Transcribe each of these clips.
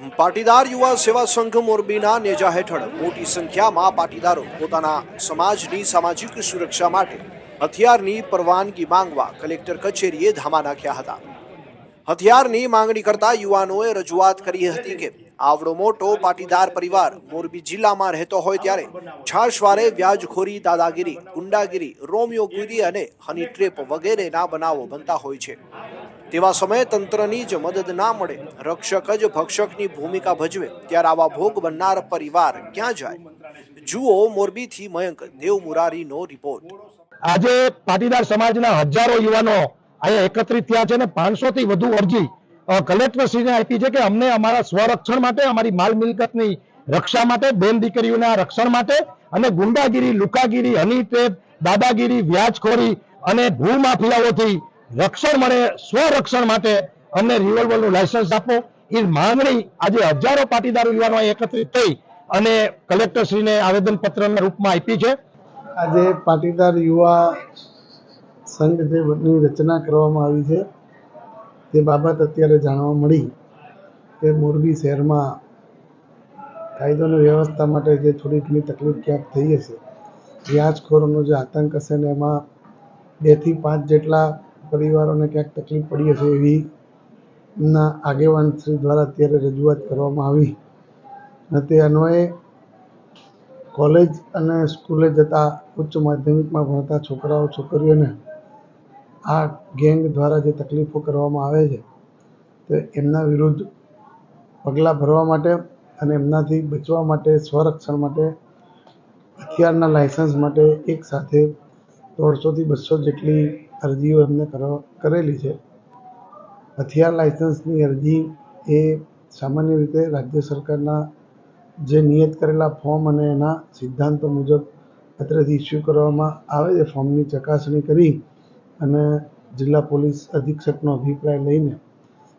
પાટીદાર યુવા સેવા સંઘ મોરબીના નેજા હેઠળ મોટી સંખ્યામાં પાટીદારો પોતાના સમાજની સામાજિક સુરક્ષા માટે હથિયારની પરવાનગી માંગવા કલેક્ટર કચેરીએ ધામા નાખ્યા હતા. હથિયારની માંગણી કરતા યુવાનોએ રજૂઆત કરી હતી કે આવડો મોટો પાટીદાર પરિવાર મોરબી જિલ્લામાં રહેતો હોય ત્યારે છાશવારે વ્યાજખોરી, દાદાગીરી, ગુંડાગીરી રોમિયોગીરી અને હની ટ્રેપ વગેરેના બનાવો બનતા હોય છે. તેવા સમયે તંત્રની જ મદદ ના મળે, રક્ષક જ ભક્ષકની ભૂમિકા ભજવે, ત્યારે આવા ભોગ બનનાર પરિવાર ક્યાં જાય? જુઓ મોરબીથી મયંક દેવમુરારીનો રિપોર્ટ. આજે પાટીદાર સમાજના હજારો યુવાનો અહીંયા એકત્રિત થયા છે અને પાંચસો થી વધુ અરજી કલેક્ટરશ્રીને આપી છે કે અમને અમારા સ્વરક્ષણ માટે, અમારી માલ મિલકતની રક્ષા માટે, બેન દીકરીઓના રક્ષણ માટે અને ગુંડાગીરી, લુકાગીરી હની દાદાગીરી, વ્યાજખોરી અને ભૂમાફિયાઓથી રક્ષણ મળે સ્વરક્ષણ માટે અમને રિવોલ્વરનું લાયસન્સ આપો. એ માંગણી આજે હજારો પાટીદાર યુવાનો એકત્રિત થઈ અને કલેક્ટરશ્રીને આવેદનપત્રના રૂપમાં આપી છે. આજે પાટીદાર યુવા સંઘ જે રચના કરવામાં આવી છે, તે બાબત અત્યારે જાણવા મળી કે મોરબી શહેરમાં કાયદોની વ્યવસ્થા માટે જે થોડી ઘણી તકલીફ ક્યાંક થઈ હશે. વ્યાજખોરોનો જે આતંક હશે ને એમાં બેથી પાંચ જેટલા પરિવારોને ક્યાંક તકલીફ પડી હશે એવી ના આગેવાન શ્રી દ્વારા અત્યારે રજૂઆત કરવામાં આવી. અને તે અન્વયે કોલેજ અને સ્કૂલે જતા ઉચ્ચ માધ્યમિકમાં ભણતા છોકરાઓ, છોકરીઓને આ ગેંગ દ્વારા જે તકલીફો કરવામાં આવે છે, તે એમના વિરુદ્ધ પગલાં ભરવા માટે અને એમનાથી બચવા માટે, સ્વરક્ષણ માટે, હથિયારના લાયસન્સ માટે એક સાથે દોઢસોથી બસો જેટલી અરજીઓ એમને કરેલી છે. હથિયાર લાયસન્સની અરજી એ સામાન્ય રીતે રાજ્ય સરકારના જે નિયત કરેલા ફોર્મ અને એના સિદ્ધાંતો મુજબ અત્રેથી ઇસ્યુ કરવામાં આવે છે. ફોર્મની ચકાસણી કરી અને જિલ્લા પોલીસ અધિક્ષકનો અભિપ્રાય લઈને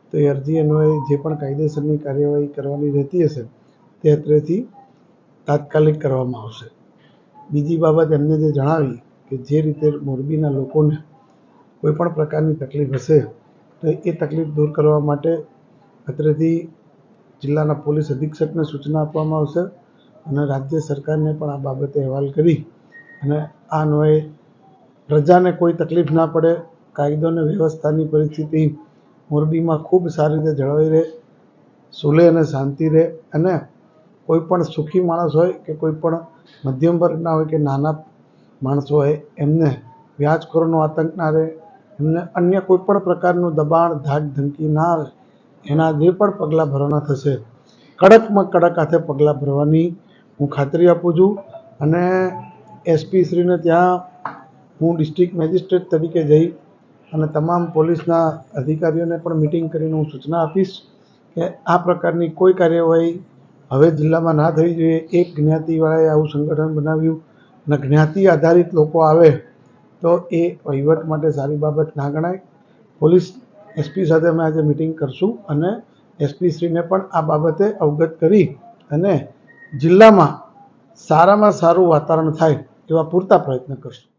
તો એ અરજી અન્વયે જે પણ કાયદેસરની કાર્યવાહી કરવાની રહેતી હશે તે અત્રેથી તાત્કાલિક કરવામાં આવશે. બીજી બાબત એમને જે જણાવી કે જે રીતે મોરબીના લોકોને કોઈ પણ પ્રકારની તકલીફ હશે, તો એ તકલીફ દૂર કરવા માટે અત્રેથી જિલ્લાના પોલીસ અધિક્ષકને સૂચના આપવામાં આવશે અને રાજ્ય સરકારને પણ આ બાબતે અહેવાલ કરી અને આ અન્વયે પ્રજાને કોઈ તકલીફ ના પડે, કાયદો અને વ્યવસ્થાની પરિસ્થિતિ મોરબીમાં ખૂબ સારી રીતે જળવાઈ રહે, સુલે અને શાંતિ રહે અને કોઈ પણ સુખી માણસ હોય કે કોઈ પણ મધ્યમ વર્ગના હોય કે નાના માણસો હોય, એમને વ્યાજખોરોનો આતંક ના રહે અન્ય કોઈ પણ પ્રકારનું દબાણ, ધાક ધમકી ના આવે, એના જે પણ પગલાં ભરવાના થશે, કડકમાં કડક હાથે પગલાં ભરવાની હું ખાતરી આપું છું. અને એસપી શ્રીને ત્યાં હું ડિસ્ટ્રિક્ટ મેજિસ્ટ્રેટ તરીકે જઈ અને તમામ પોલીસના અધિકારીઓને પણ મિટિંગ કરીને હું સૂચના આપીશ કે આ પ્રકારની કોઈ કાર્યવાહી હવે જિલ્લામાં ના થવી જોઈએ. એક જ્ઞાતિવાળાએ આવું સંગઠન બનાવ્યું અને જ્ઞાતિ આધારિત લોકો આવે તો એ વહીવટ માટે સારી બાબત ના ગણાય. પોલીસ એસપી સાથે અમે આજે મિટિંગ કરશું અને એસપી શ્રીને પણ આ બાબતે અવગત કરી અને જિલ્લામાં સારામાં સારું વાતાવરણ થાય એવા પૂરતા પ્રયત્ન કરશું.